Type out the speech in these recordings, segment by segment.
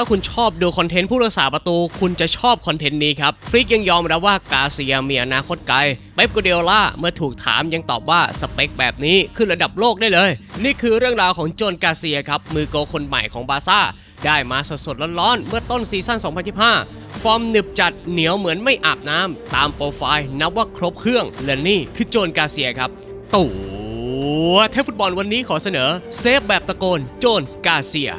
าคุณชอบดูคอนเทนต์ผู้รักษาประตู คุณจะชอบคอนเทนต์นี้ครับ ฟริกยังยอมรับว่ากาเซียมีอนาคตไกลเป๊ปกูเดล่าเมื่อถูกถามยังตอบว่าสเปคแบบนี้ขึ้นระดับโลกได้เลย นี่คือเรื่องราวของโจนกาเซียครับมือโกคนใหม่ของบาซ่าได้มาสดๆร้อนๆเมื่อต้นซีซั่น 2025 ฟอร์มหนึบจัดเหนียวเหมือนไม่อาบน้ำตามโปรไฟล์นับว่าครบเครื่องและนี่คือโจนกาเซียครับตัวเทพฟุตบอลวันนี้ขอเสนอเซฟแบบตะโกนโจนกาเซีย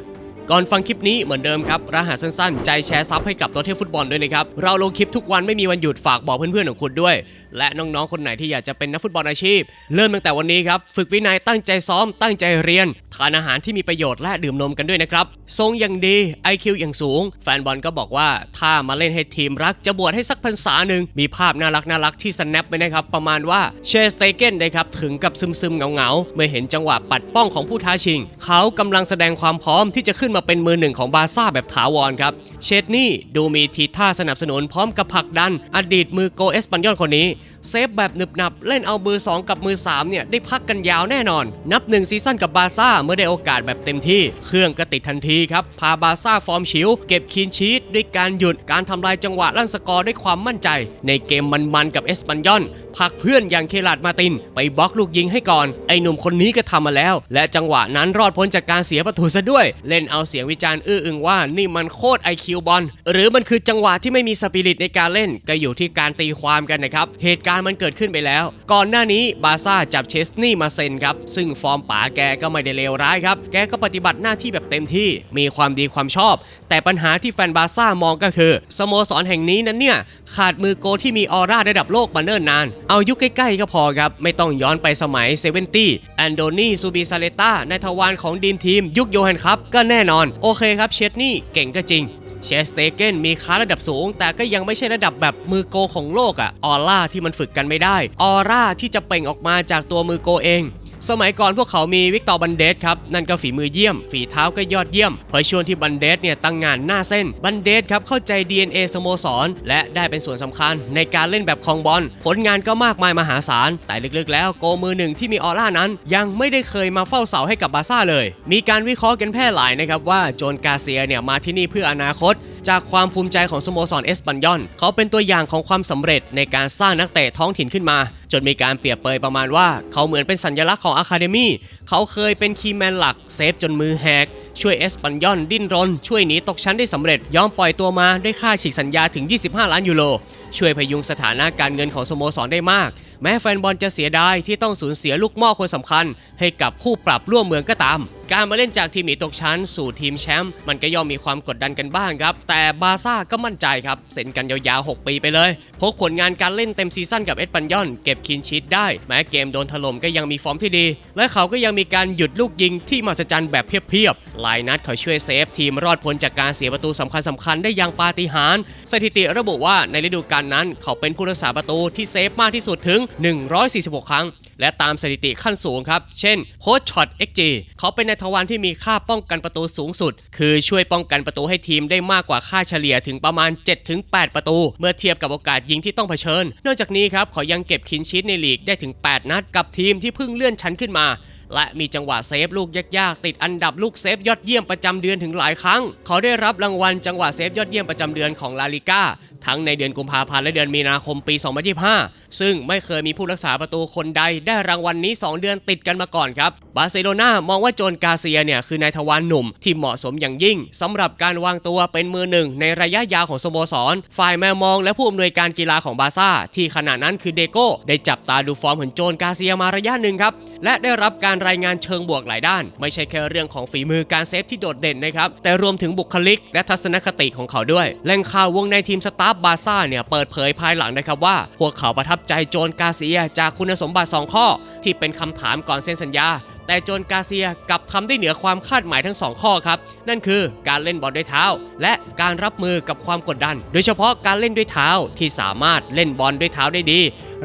ก่อนฟังคลิปนี้เหมือนเดิมครับ รหัสสั้นๆ ใจแชร์ซับให้กับตัวเทพฟุตบอลด้วยนะครับ เราลงคลิปทุกวันไม่มีวันหยุดฝากบอกเพื่อนๆของคุณด้วย และน้องๆ คนไหนที่อยากจะเป็นนักฟุตบอลอาชีพ เริ่มตั้งแต่วันนี้ครับ ฝึกวินัยตั้งใจซ้อม ตั้งใจเรียน ทานอาหารที่มีประโยชน์และดื่มนมกันด้วยนะครับ ทรงอย่างดี IQ อย่างสูง แฟนบอลก็บอกว่าถ้ามาเล่นให้ทีมรักจะบวชให้สักพรรษาหนึ่งมีภาพน่ารักน่ารักที่สแนปไปนะครับประมาณว่าเชสเตเกนนะครับถึงกับซึมๆเงาๆเมื่อเห็นจังหวะปัดป้องของผู้ท้าชิง เขากำลังแสดงความพร้อมที่จะขึ้นมาเป็นมือหนึ่งของบาซ่าแบบถาวรครับเชดนี่ดูมีทีท่าสนับสนุนพร้อมกับผลักดัน อดีตมือโกเอสปันยอนคนนี้เซฟแบบหนึบหนับเล่นเอามือ 2 กับมือ 3 เนี่ย ได้พักกันยาวแน่นอน นับ 1 ซีซั่นกับบาซ่าเมื่อได้โอกาสแบบเต็มที่ เครื่องก็ติดทันทีครับ พาบาซ่าฟอร์มฉิว เก็บคีนชีตด้วยการหยุดการทำลายจังหวะลั่นสกอร์ด้วยความมั่นใจ ในเกมมันๆกับเอสปันยอนผลักเพื่อนอย่างเคลาดมาติน ไปบล็อกลูกยิงให้ก่อน ไอ้หนุ่มคนนี้ก็ทำมาแล้ว และจังหวะนั้นรอดพ้นจากการเสียประตูซะด้วย เล่นเอาเสียงวิจารณ์อื้ออึงว่านี่มันโคตรไอคิวบอลหรือมันคือจังหวะที่ไม่มีสปิริตในการเล่นก็อยู่ที่การตีความกันนะครับเหตุการณ์มันเกิดขึ้นไปแล้ว ก่อนหน้านี้บาซ่าจับเชสนี่มาเซ็นครับซึ่งฟอร์มป๋าแกก็ไม่ได้เลวร้ายครับแกก็ปฏิบัติหน้าที่แบบเต็มที่มีความดีความชอบ แต่ปัญหาที่แฟนบาซ่ามองก็คือสโมสรแห่งนี้นั้นเนี่ยขาดมือโกที่มีออร่าระดับโลกมาเนิ่นนาน เอายุคใกล้ ๆ ก็พอครับ ไม่ต้องย้อนไปสมัยเซเวนตี้แอนโดนีซูบิซาเลต้าในทวารของดีมทีม ยุคโยฮันครับ ก็แน่นอน โอเคครับเชสนี่เก่งก็จริงเชสเตเกนมีค้าระดับสูง แต่ก็ยังไม่ใช่ระดับแบบมือโกของโลกอะออร่าที่มันฝึกกันไม่ได้ ออร่าที่จะเปล่งออกมาจากตัวมือโกเอง สมัยก่อนพวกเขามีวิกตอร์บันเดสครับ นั่นก็ฝีมือเยี่ยม ฝีเท้าก็ยอดเยี่ยมเพอช่วงที่บันเดสเนี่ยตั้งงานหน้าเส้น บันเดสครับเข้าใจ DNA สโมสร และได้เป็นส่วนสำคัญในการเล่นแบบคลองบอล ผลงานก็มากมายมหาศาล แต่ลึกๆ แล้วโกมือหนึ่งที่มีออร่านั้น ยังไม่ได้เคยมาเฝ้าเสาให้กับบาซ่าเลย มีการวิเคราะห์กันแพร่หลายนะครับว่าโจนกาเซียเนี่ยมาที่นี่เพื่ออนาคตจากความภูมิใจของสโมสรเอสปันยอนเขาเป็นตัวอย่างของความสำเร็จในการสร้างนักเตะท้องถิ่นขึ้นมา จนมีการเปรียบเปยประมาณว่า เขาเหมือนเป็นสัญลักษณ์ของอะคาเดมี่เขาเคยเป็นคีย์แมนหลักเซฟจนมือแหกช่วยเอสปันยอนดิ้นรน ช่วยหนีตกชั้นได้สำเร็จยอมปล่อยตัวมาได้ค่าฉีกสัญญาถึง 25 ล้านยูโรช่วยพยุงสถานะการเงินของสโมสรได้มาก แม้แฟนบอลจะเสียดายที่ต้องสูญเสียลูกม่อคนสำคัญ ให้กับคู่ปรับร่วมเมืองก็ตาม การมาเล่นจากทีมหนีตกชั้น สู่ทีมแชมป์มันก็ย่อมมีความกดดันกันบ้างครับ แต่บาซ่าก็มั่นใจครับเซ็นกันยาวๆ 6 ปีไปเลยพกผลงานการเล่นเต็มซีซั่นกับเอ็ดปันยอน เก็บคินชีตได้ แม้เกมโดนถล่มก็ยังมีฟอร์มที่ดี และเขาก็ยังมีการหยุดลูกยิงที่มหัศจรรย์แบบเพียบๆหลายนัดเขาช่วยเซฟทีมรอดพ้นจากการเสียประตูสำคัญๆได้อย่างปาฏิหาริย์สถิติระบุว่าในฤดูกาลนั้น เขาเป็นผู้รักษาประตูที่เซฟมากที่สุดถึง 146 ครั้ง และตามสถิติขั้นสูงครับ เช่นโค้ชช็อต XG เขาเป็นในทวารที่มีค่าป้องกันประตูสูงสุด คือช่วยป้องกันประตูให้ทีมได้มากกว่าค่าเฉลี่ยถึงประมาณ 7-8 ประตู เมื่อเทียบกับโอกาสยิงที่ต้องเผชิญ นอกจากนี้ครับเขายังเก็บคินชีตในลีกได้ถึง 8 นัดกับทีมที่เพิ่งเลื่อนชั้นขึ้นมาและมีจังหวะเซฟลูกยากๆ ติดอันดับลูกเซฟยอดเยี่ยมประจำเดือนถึงหลายครั้ง เขาได้รับรางวัลจังหวะเซฟยอดเยี่ยมประจำเดือนของลาลิก้า ทั้งในเดือนกุมภาพันธ์และเดือนมีนาคมปี 2025 ซึ่งไม่เคยมีผู้รักษาประตูคนใดได้รางวัลนนี้ 2 เดือนติดกันมาก่อนครับ บาร์เซโลนามองว่าโจนกาเซียเนี่ยคือนายทวารหนุ่มที่เหมาะสมอย่างยิ่งสำหรับการวางตัวเป็นมือหนึ่งในระยะยาวของสโมสร ฝ่ายแมวมองและผู้อำนวยการกีฬาของบาร์ซ่า ที่ขณะนั้นคือเดโก้ได้จับตาดูฟอร์มของโจนกาเซียมาระยะหนึ่งครับและได้รับการรายงานเชิงบวกหลายด้าน ไม่ใช่แค่เรื่องของฝีมือการเซฟที่โดดเด่นนะครับแต่รวมถึงบุคลิกและทัศนคติของเขาด้วยแหล่งข่าววงในทีมสตาับาร์ซ่าเนี่ยเปิดเผยภายหลังนะครับว่า พวกเขาประทับใจโจนกาเซียจากคุณสมบัติ 2 ข้อ ที่เป็นคำถามก่อนเซ็นสัญญา แต่โจนกาเซียกลับทำได้เหนือความคาดหมายทั้ง 2 ข้อครับ นั่นคือการเล่นบอลด้วยเท้า และการรับมือกับความกดดัน โดยเฉพาะการเล่นด้วยเท้าที่สามารถเล่นบอลด้วยเท้าได้ดี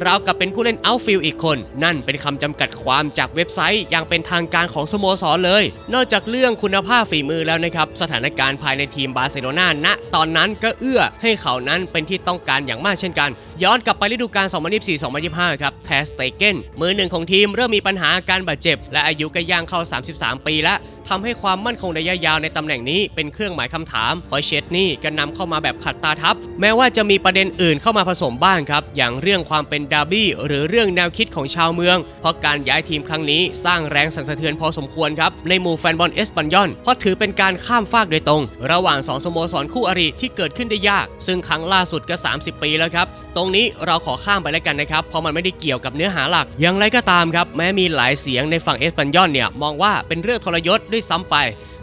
ราวกับเป็นผู้เล่นเอาฟิลอีกคน นั่นเป็นคำจำกัดความจากเว็บไซต์อย่างเป็นทางการของสโมสรเลย นอกจากเรื่องคุณภาพฝีมือแล้วนะครับสถานการณ์ภายในทีมบาร์เซโลนาณตอนนั้นก็เอื้อให้เขานั้นเป็นที่ต้องการอย่างมากเช่นกัน ย้อนกลับไปฤดูกาล 2024-2025 ครับแทสเตเกนมือหนึ่งของทีมเริ่มมีปัญหาอาการบาดเจ็บ และอายุก็ย่างเข้า 33 ปีแล้ว ทำให้ความมั่นคงระยะยาวในตำแหน่งนี้เป็นเครื่องหมายคำถามพราะเชดนี่ก็นำเข้ามาแบบขัดตาทับ แม้ว่าจะมีประเด็นอื่นเข้ามาผสมบ้างครับ อย่างเรื่องความเป็นดาร์บี้หรือเรื่องแนวคิดของชาวเมือง เพราะการย้ายทีมครั้งนี้สร้างแรงสั่นสะเทือนพอสมควรครับ ในหมู่แฟนบอลเอสปันยอนเพราะถือเป็นการข้ามฟากโดยตรง ระหว่างสองสโมสรคู่อริที่เกิดขึ้นได้ยาก ซึ่งครั้งล่าสุดก็ 30 ปีแล้วครับ ตรงนี้เราขอข้ามไปแล้วกันนะครับ เพราะมันไม่ได้เกี่ยวกับเนื้อหาหลัก อย่างไรก็ตามครับ แม้มีหลายเสียงในฝั่งเอสปันยอนเนี่ยมองว่าเป็นเรื่องทรยศด้วยซ้ำไป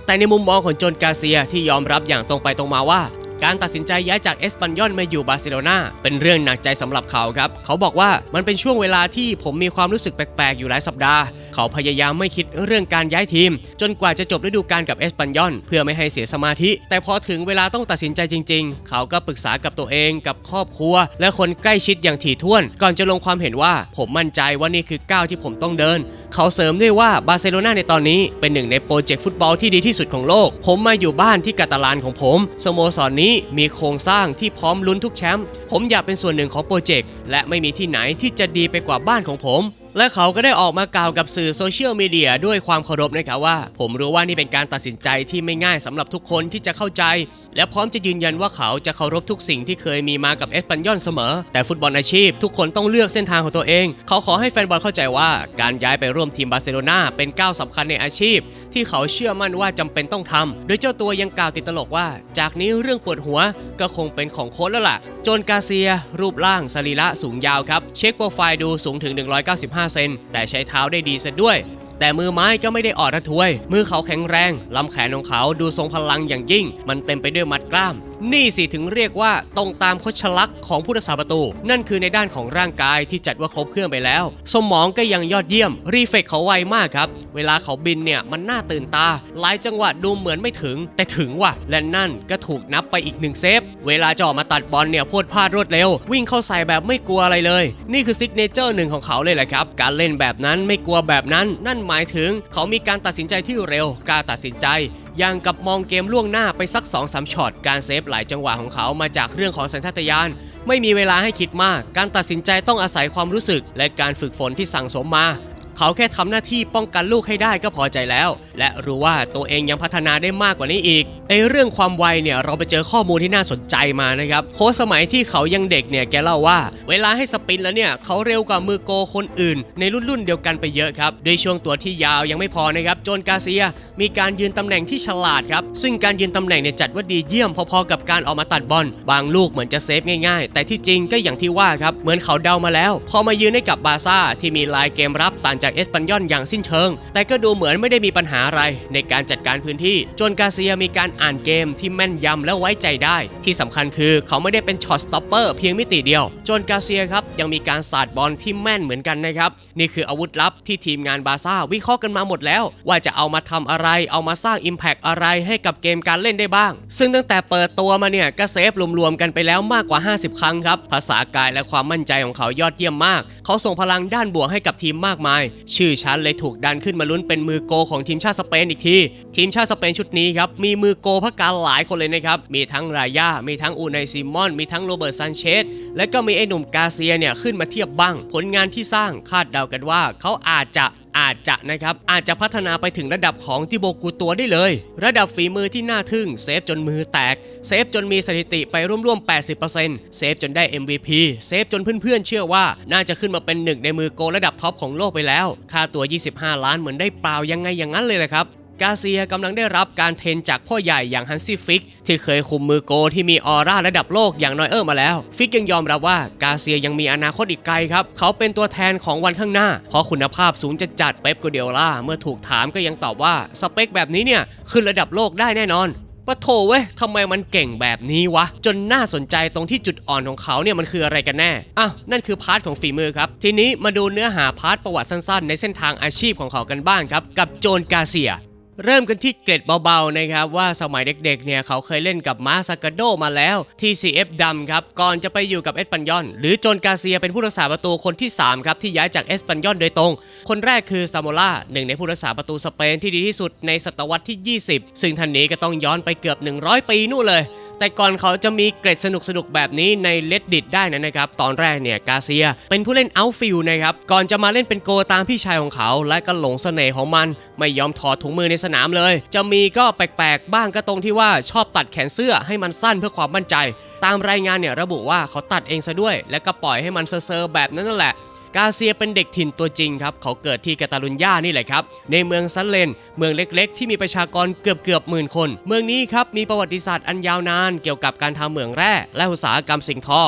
แต่ในมุมมองของโจนกาเซียที่ยอมรับอย่างตรงไปตรงมาว่า การตัดสินใจย้ายจากเอสปันยอนมาอยู่บาร์เซโลนาเป็นเรื่องหนักใจสำหรับเขาครับ เขาบอกว่ามันเป็นช่วงเวลาที่ผมมีความรู้สึกแปลกๆอยู่หลายสัปดาห์ เขาพยายามไม่คิดเรื่องการย้ายทีม จนกว่าจะจบฤดูกาลกับเอสปันยอนเพื่อไม่ให้เสียสมาธิ แต่พอถึงเวลาต้องตัดสินใจจริง ๆ เขาก็ปรึกษากับตัวเองกับครอบครัว และคนใกล้ชิดอย่างถี่ถ้วน ก่อนจะลงความเห็นว่าผมมั่นใจว่านี่คือก้าวที่ผมต้องเดิน เขาเสริมด้วยว่าบาร์เซโลนาในตอนนี้เป็นหนึ่งในโปรเจกต์ฟุตบอลที่ดีที่สุดของโลก ผมมาอยู่บ้านที่กาตาลานของผม สโมสรนนี้มีโครงสร้างที่พร้อมลุ้นทุกแชมป์ผมอยากเป็นส่วนหนึ่งของโปรเจกต์และไม่มีที่ไหนที่จะดีไปกว่าบ้านของผม และเขาก็ได้ออกมากล่าวกับสื่อโซเชียลมีเดียด้วยความเคารพนะครับว่า ผมรู้ว่านี่เป็นการตัดสินใจที่ไม่ง่ายสำหรับทุกคนที่จะเข้าใจ และพร้อมจะยืนยันว่าเขาจะเคารพทุกสิ่งที่เคยมีมากับเอสปันยอนเสมอ แต่ฟุตบอลอาชีพ ทุกคนต้องเลือกเส้นทางของตัวเอง เขาขอให้แฟนบอลเข้าใจว่า การย้ายไปร่วมทีมบาร์เซโลนาเป็นก้าวสำคัญในอาชีพ ที่เขาเชื่อมั่นว่าจำเป็นต้องทำโดยเจ้าตัวยังกล่าวติดตลกว่า จากนี้เรื่องปวดหัวก็คงเป็นของโค้ชแล้วล่ะ จนกาเซีย รูปร่างสรีระสูงยาวครับ เช็คโปรไฟล์ดูสูงถึง 195 เซนแต่ใช้เท้าได้ดีซะด้วย แต่มือไม้ก็ไม่ได้อ่อนระทวย มือเขาแข็งแรง ลำแขนของเขาดูทรงพลังอย่างยิ่ง มันเต็มไปด้วยมัดกล้าม นี่สิถึงเรียกว่าตรงตามคชลักษณ์ของผู้รักษาประตู นั่นคือในด้านของร่างกายที่จัดว่าครบเครื่องไปแล้ว สมองก็ยังยอดเยี่ยม รีเฟกเขาไวมากครับ เวลาเขาบินเนี่ยมันน่าตื่นตา หลายจังหวะดูเหมือนไม่ถึง แต่ถึงว่ะ และนั่นก็ถูกนับไปอีกหนึ่งเซฟ เวลาจะอมาตัดบอลเนี่ยพรวดพลาดรวดเร็ว วิ่งเข้าใส่แบบไม่กลัวอะไรเลย นี่คือซิกเนเจอร์หนึ่งของเขาเลยแหละครับการเล่นแบบนั้นไม่กลัวแบบนั้น นั่นหมายถึง เขามีการตัดสินใจที่เร็วกล้าตัดสินใจ อย่างกับมองเกมล่วงหน้าไปสัก2-3ช็อต การเซฟหลายจังหวะของเขามาจากเรื่องของสัญชาตญาณไม่มีเวลาให้คิดมาก การตัดสินใจต้องอาศัยความรู้สึก และการฝึกฝนที่สั่งสมมา เขาแค่ทำหน้าที่ป้องกันลูกให้ได้ก็พอใจแล้ว และรู้ว่าตัวเองยังพัฒนาได้มากกว่านี้อีกไอเรื่องความไวเนี่ยเราไปเจอข้อมูลที่น่าสนใจมานะครับโค้ชสมัยที่เขายังเด็กเนี่ยแกเล่าว่า เวลาให้สปินแล้วเนี่ยเขาเร็วกว่ามือโกคนอื่น ในรุ่นรุ่นเดียวกันไปเยอะครับด้วยช่วงตัวที่ยาวยังไม่พอนะครับโจนกาเซียมีการยืนตำแหน่งที่ฉลาดครับซึ่งการยืนตำแหน่งเนี่ยจัดว่าดีเยี่ยมพอๆกับการออกมาตัดบอลบางลูกเหมือนจะเซฟง่าย ๆ แต่ที่จริงก็อย่างที่ว่าครับเหมือนเขาเดามาแล้ว พอมายืนให้กับบาซ่าที่มีลายเกมรับต่างจากเอสปันยอนอย่างสิ้นเชิง แต่ก็ดูเหมือนไม่ได้มีปัญหาอะไรในการจัดการพื้นที่ จนกาเซียมีการอ่านเกมที่แม่นยำและไว้ใจได้ ที่สำคัญคือเขาไม่ได้เป็นช็อตสต็อปเปอร์เพียงมิติเดียว จนกาเซียครับยังมีการสาดบอลที่แม่นเหมือนกันนะครับ นี่คืออาวุธลับที่ทีมงานบาร์ซ่าวิเคราะห์กันมาหมดแล้ว ว่าจะเอามาทำอะไร เอามาสร้าง Impact อะไรให้กับเกมการเล่นได้บ้าง ซึ่งตั้งแต่เปิดตัวมาเนี่ยก็เซฟรวมๆกันไปแล้วมากกว่า 50 ครั้งครับ ภาษากายและความมั่นใจของเขายอดเยี่ยมมาก เขาส่งพลังด้านบวกให้กับทีมมากมายชื่อชั้นเลยถูกดันขึ้นมาลุ้นเป็นมือโกของทีมชาติสเปนอีกที ทีมชาติสเปนชุดนี้ครับมีมือโกพักการหลายคนเลยนะครับ มีทั้งรายามีทั้งอูนายซิมอน มีทั้งโรเบิร์ตซันเชสและก็มีไอ้หนุ่มกาเซียเนี่ยขึ้นมาเทียบบ้าง ผลงานที่สร้างคาดเดากันว่าเขาอาจจะ อาจจะนะครับอาจจะพัฒนาไปถึงระดับของทิโบกูตัวได้เลย ระดับฝีมือที่น่าทึ่งเซฟจนมือแตก เซฟจนมีสถิติไปร่วมๆ 80%เซฟจนได้ MVP เซฟจนเพื่อนๆเชื่อว่า น่าจะขึ้นมาเป็นหนึ่งในมือโกระดับท็อปของโลกไปแล้ว ค่าตัว 25 ล้านเหมือนได้เปล่ายังไงอย่างนั้นเลยแหละครับ กาเซียกำลังได้รับการเทรนจากพ่อใหญ่อย่างฮันซี่ฟิก ที่เคยคุมมือโกที่มีออร่าระดับโลกอย่างนอยเออร์มาแล้ว ฟิกยังยอมรับว่ากาเซียยังมีอนาคตอีกไกลครับ เขาเป็นตัวแทนของวันข้างหน้า เพราะคุณภาพสูงจะจัดเป๊ปโกเดโอล่าเมื่อถูกถามก็ยังตอบว่า สเปคแบบนี้เนี่ยขึ้นระดับโลกได้แน่นอนปะโถเว้ยทำไมมันเก่งแบบนี้วะ จนน่าสนใจตรงที่จุดอ่อนของเขาเนี่ยมันคืออะไรกันแน่อะนั่นคือพาร์ทของฝีมือครับ ทีนี้มาดูเนื้อหาพาร์ทประวัติสั้นๆ ในเส้นทางอาชีพของเขากันบ้างครับ กับโจนกาเซีย เริ่มกันที่เกร็ดเบาๆนะครับว่าสมัยเด็กๆเนี่ยเขาเคยเล่นกับมาซากาโดมาแล้วที่ CF ดำครับก่อนจะไปอยู่กับเอสปันยอน หรือโจนกาเซียเป็นผู้รักษาประตูคนที่ 3 ครับ ที่ย้ายจากเอสปันยอนโดยตรง คนแรกคือซาโมล่าหนึ่งในผู้รักษาประตูสเปนที่ดีที่สุดในศตวรรษที่ 20 ซึ่งท่านนี้ก็ต้องย้อนไปเกือบ 100 ปีนู่นเลย แต่ก่อนเขาจะมีเกร็ดสนุกๆแบบนี้ในเลดดิตได้นะนะครับ ตอนแรกเนี่ยกาเซียเป็นผู้เล่นเอาฟิลนะครับ ก่อนจะมาเล่นเป็นโกตามพี่ชายของเขา และก็หลงเสน่ห์ของมัน ไม่ยอมถอดถุงมือในสนามเลย จะมีก็แปลกๆ บ้างก็ตรงที่ว่าชอบตัดแขนเสื้อให้มันสั้นเพื่อความมั่นใจ ตามรายงานเนี่ยระบุว่าเขาตัดเองซะด้วย และก็ปล่อยให้มันเซอร์แบบนั้นนั่นแหละ กาเซียเป็นเด็กถิ่นตัวจริงครับ เขาเกิดที่กาตาลุญญานี่แหละครับ ในเมืองซันเลน เมืองเล็กๆ ที่มีประชากรเกือบเกือบหมื่นคน เมืองนี้ครับมีประวัติศาสตร์อันยาวนานเกี่ยวกับการทำเหมืองแร่และอุตสาหกรรมสิ่งทอ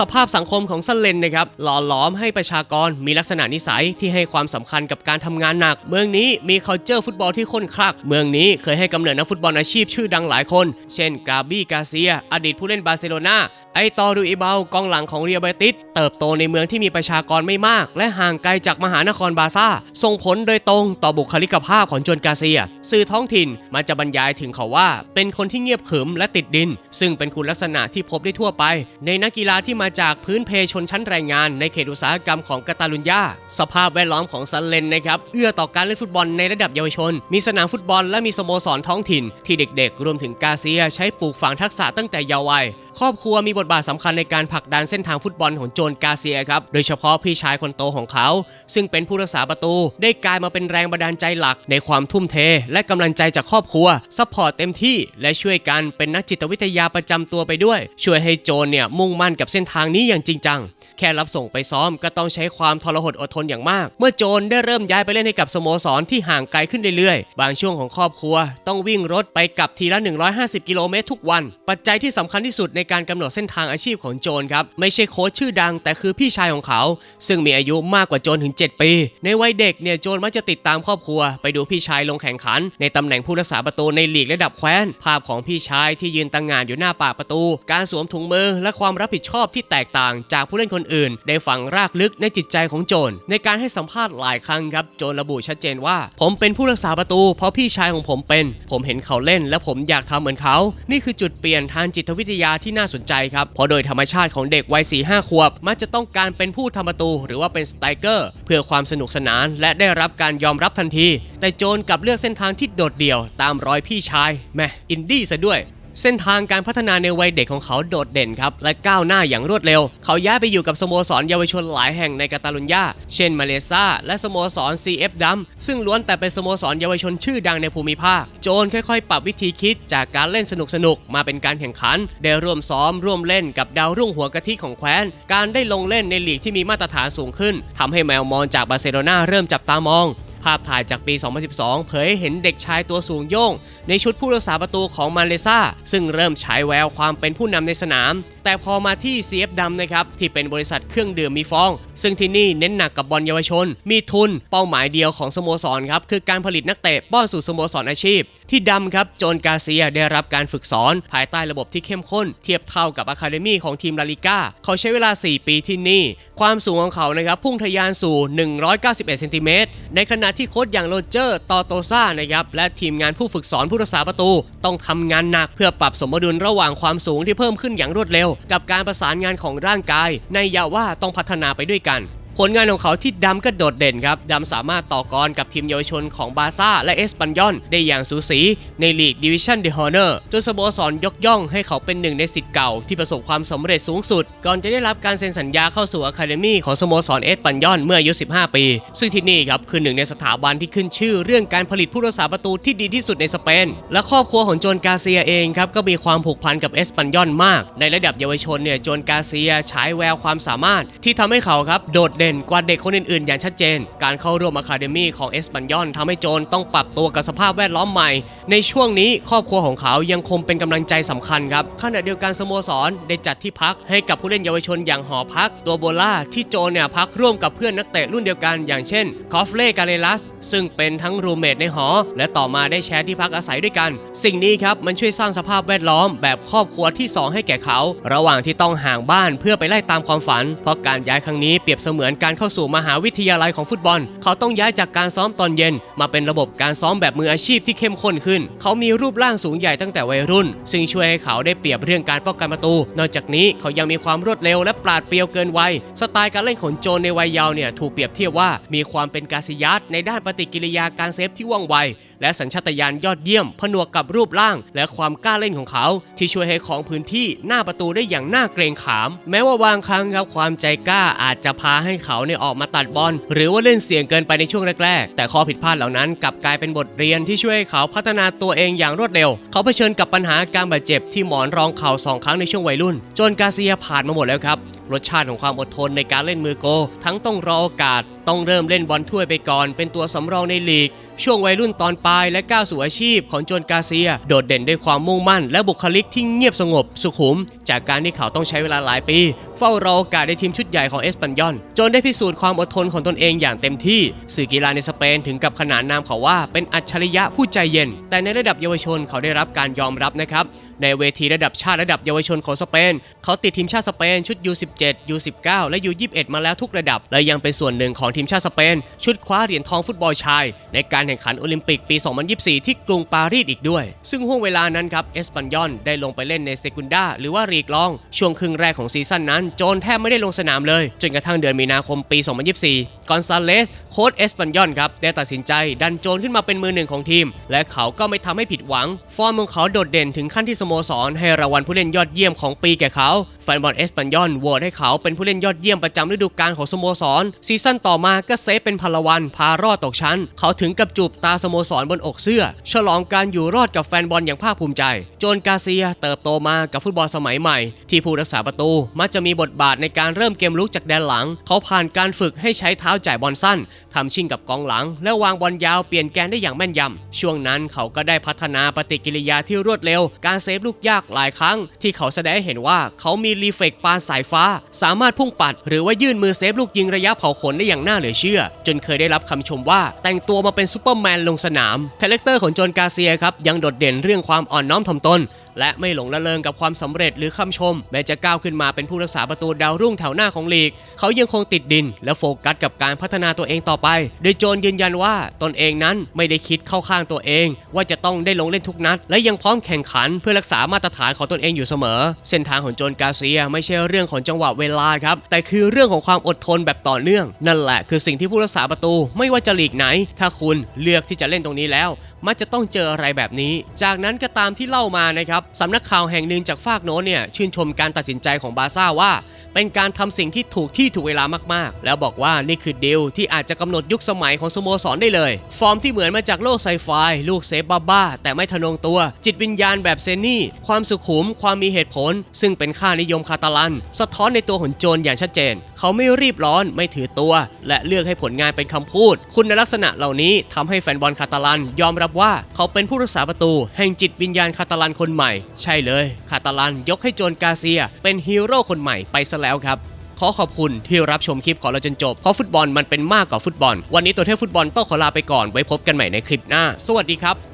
สภาพสังคมของซันเลนนะครับหล่อหลอมให้ประชากรมีลักษณะนิสัยที่ให้ความสำคัญกับการทำงานหนัก เมืองนี้มี culture ฟุตบอลที่ข้นคลัก เมืองนี้เคยให้กำเนิดนักฟุตบอลอาชีพชื่อดังหลายคน เช่นกราบี้กาเซีย อดีตผู้เล่นบาร์เซโลนา ไอตอรูอิเบลกองหลังของเรียเบติสเติบโตในเมืองที่มีประชากรไม่มาก และห่างไกลจากมหานครบาซ่า ส่งผลโดยตรงต่อบุคลิกภาพของโจนกาเซีย สื่อท้องถิ่นมักจะบรรยายถึงเขาว่า เป็นคนที่เงียบขรึมและติดดิน ซึ่งเป็นคุณลักษณะที่พบได้ทั่วไป ในนักกีฬาที่มาจากพื้นเพชนชั้นแรงงาน ในเขตอุตสาหกรรมของกาตาลุญญาสภาพแวดล้อมของซันเลนนะครับเอื้อต่อการเล่นฟุตบอลในระดับเยาวชน มีสนามฟุตบอลและมีสโมสรท้องถิ่น ที่เด็กๆ รวมถึงกาเซียใช้ปลูกฝังทักษะตั้งแต่เยาว์วัยครอบครัวมีบทบาทสำคัญในการผลักดันเส้นทางฟุตบอลของโจนกาเซียครับ โดยเฉพาะพี่ชายคนโตของเขา ซึ่งเป็นผู้รักษาประตู ได้กลายมาเป็นแรงบันดาลใจหลักในความทุ่มเท และกำลังใจจากครอบครัวซัพพอร์ตเต็มที่ และช่วยกันเป็นนักจิตวิทยาประจำตัวไปด้วย ช่วยให้โจนเนี่ยมุ่งมั่นกับเส้นทางนี้อย่างจริงจัง แค่รับส่งไปซ้อมก็ต้องใช้ความทรหดอดทนอย่างมาก เมื่อโจนได้เริ่มย้ายไปเล่นให้กับสโมสรที่ห่างไกลขึ้นเรื่อยๆ บางช่วงของครอบครัว ต้องวิ่งรถไปกลับทีละ 150 กิโลเมตรทุกวัน ปัจจัยที่สำคัญที่สุดในการกำหนดเส้นทางอาชีพของโจนครับ ไม่ใช่โค้ชชื่อดัง แต่คือพี่ชายของเขา ซึ่งมีอายุมากกว่าโจนถึง 7 ปี ในวัยเด็กเนี่ยโจนมักจะติดตามครอบครัว ไปดูพี่ชายลงแข่งขัน ในตำแหน่งผู้รักษาประตูในลีกระดับแคว้น ภาพของพี่ชายที่ยืนตั้งงานอยู่หน้าปากประตู การสวมถุงมือและความรับผิดชอบที่แตกต่างจากผู้เล่นคนอื่น ได้ฝังรากลึกในจิตใจของโจนในการให้สัมภาษณ์หลายครั้งครับโจนระบุชัดเจนว่า ผมเป็นผู้รักษาประตู เพราะพี่ชายของผมเป็น ผมเห็นเขาเล่น และผมอยากทำเหมือนเขา นี่คือจุดเปลี่ยนทางจิตวิทยาที่น่าสนใจครับเพราะโดยธรรมชาติของเด็กวัย4 5ขวบมักจะต้องการเป็นผู้ทำประตู หรือว่าเป็นสไตรเกอร์เพื่อความสนุกสนาน และได้รับการยอมรับทันที แต่โจนกลับเลือกเส้นทางที่โดดเดี่ยว ตามรอยพี่ชายแม่อินดี้ซะด้วย เส้นทางการพัฒนาในวัยเด็กของเขาโดดเด่นครับและก้าวหน้าอย่างรวดเร็ว เขาย้ายไปอยู่กับสโมสรเยาวชนหลายแห่งในกาตาลุญญาเช่นมาเลซาและสโมสร CF ดัมซึ่งล้วนแต่เป็นสโมสรเยาวชนชื่อดังในภูมิภาค โจนค่อยๆ ปรับวิธีคิดจากการเล่นสนุกๆมาเป็นการแข่งขัน ได้ร่วมซ้อมร่วมเล่นกับดาวรุ่งหัวกะทิของแคว้น การได้ลงเล่นในลีกที่มีมาตรฐานสูงขึ้นทำให้แมวมองจากบาร์เซโลนาเริ่มจับตามอง ภาพถ่ายจากปี 2012 เผยให้เห็นเด็กชายตัวสูงโย่ง ในชุดผู้รักษาประตูของมาเลซาซึ่งเริ่มฉายแววความเป็นผู้นำในสนาม แต่พอมาที่ CF ดำนะครับ ที่เป็นบริษัทเครื่องดื่มมีฟอง ซึ่งที่นี่เน้นหนักกับบอลเยาวชน มีทุนเป้าหมายเดียวของสโมสรครับ คือการผลิตนักเตะป้อนสู่สโมสรอาชีพ ที่ดำครับโจนกาเซียได้รับการฝึกสอน ภายใต้ระบบที่เข้มข้น เทียบเท่ากับอะคาเดมี่ของทีมลาลิก้าเขาใช้เวลา 4 ปีที่นี่ ความสูงของเขานะครับพุ่งทะยานสู่ 191เซนติเมตรในขณะที่โค้ชอย่างโรเจอร์ตอโตซ่านะครับและทีมงานผู้ฝึกสอนผู้รักษาประตู ต้องทำงานหนักเพื่อปรับสมดุลระหว่างความสูงที่เพิ่มขึ้นอย่างรวดเร็ว กับการประสานงานของร่างกาย ในยาว่าต้องพัฒนาไปด้วยกัน ผลงานของเขาที่ดำก็โดดเด่นครับดำสามารถต่อกรกับทีมเยาวชนของบาซ่าและเอสปันยอนได้อย่างสูสีในลีกดิวิชั่นเดฮอเนอร์จนสโมสรยกย่องให้เขาเป็นหนึ่งในสิทธิ์เก่าที่ประสบความสำเร็จสูงสุด ก่อนจะได้รับการเซ็นสัญญาเข้าสู่อะคาเดมี่ของสโมสรเอสปันยอนเมื่ออายุ 15 ปี ซึ่งที่นี่ครับคือหนึ่งในสถาบันที่ขึ้นชื่อเรื่องการผลิตผู้รักษาประตูที่ดีที่สุดในสเปน และครอบครัวของโจนกาเซียเองครับก็มีความผูกพันกับเอสปันยอนมาก ในระดับเยาวชนเนี่ยโจนกาเซียฉายแววความสามารถที่ทำให้เขาครับโดดเด่นกว่าเด็กคนอื่นๆ อย่างชัดเจน การเข้าร่วมอะคาเดมี่ของเอสปันยอนทำให้โจนต้องปรับตัวกับสภาพแวดล้อมใหม่ ในช่วงนี้ครอบครัวของเขายังคงเป็นกำลังใจสำคัญครับขณะเดียวกันสโมสรได้จัดที่พักให้กับผู้เล่นเยาวชนอย่างหอพักตัวโบล่าที่โจนเนี่ยพักร่วมกับเพื่อนนักเตะรุ่นเดียวกันอย่างเช่นคอฟเล่กาเลลัสซึ่งเป็นทั้งรูเมทในหอ และต่อมาได้แชร์ที่พักอาศัยด้วยกัน สิ่งนี้ครับมันช่วยสร้างสภาพแวดล้อมแบบครอบครัวที่สองให้แก่เขา ระหว่างที่ต้องห่างบ้านเพื่อไปไล่ตามความฝัน เพราะการย้ายครั้งนี้เปรียบเสมือนการเข้าสู่มหาวิทยาลัยของฟุตบอล เขาต้องย้ายจากการซ้อมตอนเย็น มาเป็นระบบการซ้อมแบบมืออาชีพที่เข้มข้นขึ้น เขามีรูปร่างสูงใหญ่ตั้งแต่วัยรุ่น ซึ่งช่วยให้เขาได้เปรียบเรื่องการป้องกันประตู นอกจากนี้เขายังมีความรวดเร็วและปราดเปรียวเกินวัย สไตล์การเล่นของโจนในวัยเยาว์เนี่ยถูกเปรียบเทียบว่ามีความเป็นกาซิยัสในด้านปฏิกิริยาการเซฟที่ว่องไว และสัญชาตญาณยอดเยี่ยม ผนวกกับรูปร่าง และความกล้าเล่นของเขา ที่ช่วยให้ของพื้นที่หน้าประตูได้อย่างน่าเกรงขาม แม้ว่าบางครั้งครับความใจกล้าอาจจะพาให้เขาเนี่ยออกมาตัดบอลหรือว่าเล่นเสี่ยงเกินไปในช่วงแรกๆ แต่ข้อผิดพลาดเหล่านั้นกลับกลายเป็นบทเรียนที่ช่วยให้เขาพัฒนาตัวเองอย่างรวดเร็ว เขาเผชิญกับปัญหาการบาดเจ็บที่หมอนรองเข่าสองครั้งในช่วงวัยรุ่น จนกาเซียผ่านมาหมดแล้วครับรสชาติของความอดทนในการเล่นมือโก ทั้งต้องรอโอกาส ต้องเริ่มเล่นบอลถ้วยไปก่อน เป็นตัวสำรองในลีก ช่วงวัยรุ่นตอนปลายและก้าวสู่อาชีพของโจนกาเซีย โดดเด่นด้วยความมุ่งมั่น และบุคลิกที่เงียบสงบสุขุม จากการที่เขาต้องใช้เวลาหลายปี เฝ้ารอโอกาสในทีมชุดใหญ่ของเอสปันยอน จนได้พิสูจน์ความอดทนของตนเองอย่างเต็มที่ สื่อกีฬาในสเปนถึงกับขนานนามเขาว่าเป็นอัจฉริยะผู้ใจเย็น แต่ในระดับเยาวชนเขาได้รับการยอมรับนะครับ ในเวทีระดับชาติระดับเยาวชนของสเปน เขาติดทีมชาติสเปนชุด U17 U19 และ U21 มาแล้วทุกระดับ และยังเป็นส่วนหนึ่งของทีมชาติสเปน ชุดคว้าเหรียญทองฟุตบอลชาย ในการแข่งขันโอลิมปิกปี 2024 ที่กรุงปารีสอีกด้วย ซึ่งห่วงเวลานั้นครับเอสปันยอนได้ลงไปเล่นในเซกุนดาหรือว่ารีกรอง ช่วงครึ่งแรกของซีซั่นนั้น โจนแทบไม่ได้ลงสนามเลย จนกระทั่งเดือนมีนาคมปี 2024 กอนซาเลสโค้ชเอสปันยอนครับได้ตัดสินใจดันโจนขึ้นมาเป็นมือหนึ่งของทีม และเขาก็ไม่ทำให้ผิดหวัง ฟอร์มของเขาโดดเด่นถึงขั้นที่สโมสรให้รางวัลผู้เล่นยอดเยี่ยมของปีแก่เขาแฟนบอลเอสปันยอนโหวตให้เขาเป็นผู้เล่นยอดเยี่ยมประจำฤดูกาลของสโมสร ซีซั่นต่อมาก็เซฟเป็นพลวันพารอดตกชั้น เขาถึงกับจูบตาสโมสรบนอกเสื้อ ฉลองการอยู่รอดกับแฟนบอลอย่างภาคภูมิใจ โจนกาเซียเติบโตมากับฟุตบอลสมัยใหม่ ที่ผู้รักษาประตูมักจะมีบทบาทในการเริ่มเกมลุกจากแดนหลัง เขาผ่านการฝึกให้ใช้เท้าจ่ายบอลสั้นทำชิ่งกับกองหลัง และวางบอลยาวเปลี่ยนแกนได้อย่างแม่นยำช่วงนั้นเขาก็ได้พัฒนาปฏิกิริยาที่รวดเร็ว การเซฟลูกยากหลายครั้ง ที่เขาแสดงให้เห็นว่าเขามีรีเฟกปานสายฟ้า สามารถพุ่งปัด หรือว่ายื่นมือเซฟลูกยิงระยะเผาขนได้อย่างน่าเหลือเชื่อ จนเคยได้รับคำชมว่าแต่งตัวมาเป็นซูเปอร์แมนลงสนามคาแรคเตอร์ของโจนกาเซียครับยังโดดเด่นเรื่องความอ่อนน้อมถ่อมตน และไม่หลงละเลงกับความสำเร็จหรือคำชม แม้จะก้าวขึ้นมาเป็นผู้รักษาประตูดาวรุ่งแถวหน้าของลีก เขายังคงติดดิน และโฟกัสกับการพัฒนาตัวเองต่อไป โดยโจนยืนยันว่าตนเองนั้นไม่ได้คิดเข้าข้างตัวเอง ว่าจะต้องได้ลงเล่นทุกนัด และยังพร้อมแข่งขันเพื่อรักษามาตรฐานของตนเองอยู่เสมอ เส้นทางของโจนกาเซียไม่ใช่เรื่องของจังหวะเวลาครับแต่คือเรื่องของความอดทนแบบต่อเนื่อง นั่นแหละคือสิ่งที่ผู้รักษาประตู ไม่ว่าจะลีกไหน ถ้าคุณเลือกที่จะเล่นตรงนี้แล้ว มักจะต้องเจออะไรแบบนี้ จากนั้นก็ตามที่เล่ามานะครับสำนักข่าวแห่งหนึ่งจากฝากโน้นเนี่ยชื่นชมการตัดสินใจของบาซ่าว่า เป็นการทำสิ่งที่ถูกที่ถูกเวลามากๆ แล้วบอกว่านี่คือเดลที่อาจจะกำหนดยุคสมัยของสโมสรได้เลย ฟอร์มที่เหมือนมาจากโลกไซไฟลูกเซฟบ้าๆแต่ไม่ทะนงตัว จิตวิญญาณแบบเซนนี่ ความสุขุม ความมีเหตุผล ซึ่งเป็นค่านิยมคาตาลัน สะท้อนในตัวของโจนอย่างชัดเจน เขาไม่รีบร้อนไม่ถือตัว และเลือกให้ผลงานเป็นคำพูด คุณลักษณะเหล่านี้ทำให้แฟนบอลคาตาลัน ยอมรับว่าเขาเป็นผู้รักษาประตู แห่งจิตวิญญาณคาตาลันคนใหม่ม่ใช่เลย คาตาลันยกให้โจนกาเซีย เป็นฮีโร่คนใหม่ไปซะแล้วครับ ขอขอบคุณที่รับชมคลิปของเราจนจบ เพราะฟุตบอลมันเป็นมากกว่าฟุตบอล วันนี้ตัวเทพฟุตบอลต้องขอลาไปก่อนไว้พบกันใหม่ในคลิปหน้า สวัสดีครับ